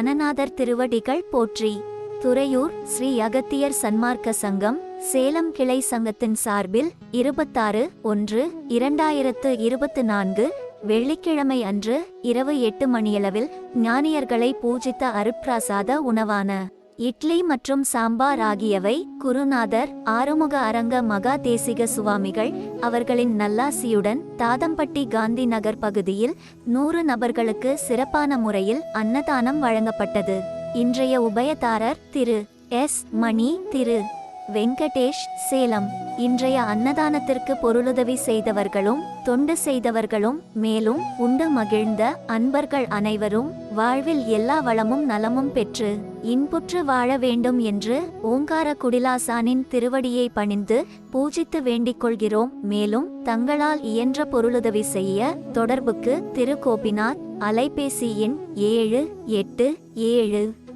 கணநாதர் திருவடிகள் போற்றி. துறையூர் ஸ்ரீ அகத்தியர் சன்மார்க்க சங்கம் சேலம் கிளை சங்கத்தின் சார்பில் இருபத்தாறு ஒன்று இரண்டாயிரத்து இருபத்து நான்கு வெள்ளிக்கிழமை அன்று இரவு எட்டு மணியளவில் ஞானியர்களை பூஜித்த அருட்பிரசாத உணவான இட்லி மற்றும் சாம்பார் ஆகியவை குருநாதர் ஆறுமுக அரங்க மகா தேசிக சுவாமிகள் அவர்களின் நல்லாசியுடன் தாதம்பட்டி காந்தி நகர் பகுதியில் நூறு நபர்களுக்கு சிறப்பான முறையில் அன்னதானம் வழங்கப்பட்டது. இன்றைய உபயதாரர் திரு எஸ். மணி திரு வெங்கடேஷ் சேலம். இன்றைய அன்னதானத்திற்கு பொருளுதவி செய்தவர்களும் தொண்டு செய்தவர்களும் மேலும் உண்டு மகிழ்ந்த அன்பர்கள் அனைவரும் வாழ்வில் எல்லா வளமும் நலமும் பெற்று இன்புற்று வாழ வேண்டும் என்று ஓங்கார குடிலாசானின் திருவடியை பணிந்து பூஜித்து வேண்டிக் கொள்கிறோம். மேலும் தங்களால் இயன்ற பொருளுதவி செய்ய தொடர்புக்கு திரு கோபிநாத் அலைபேசி எண் ஏழு எட்டு ஏழு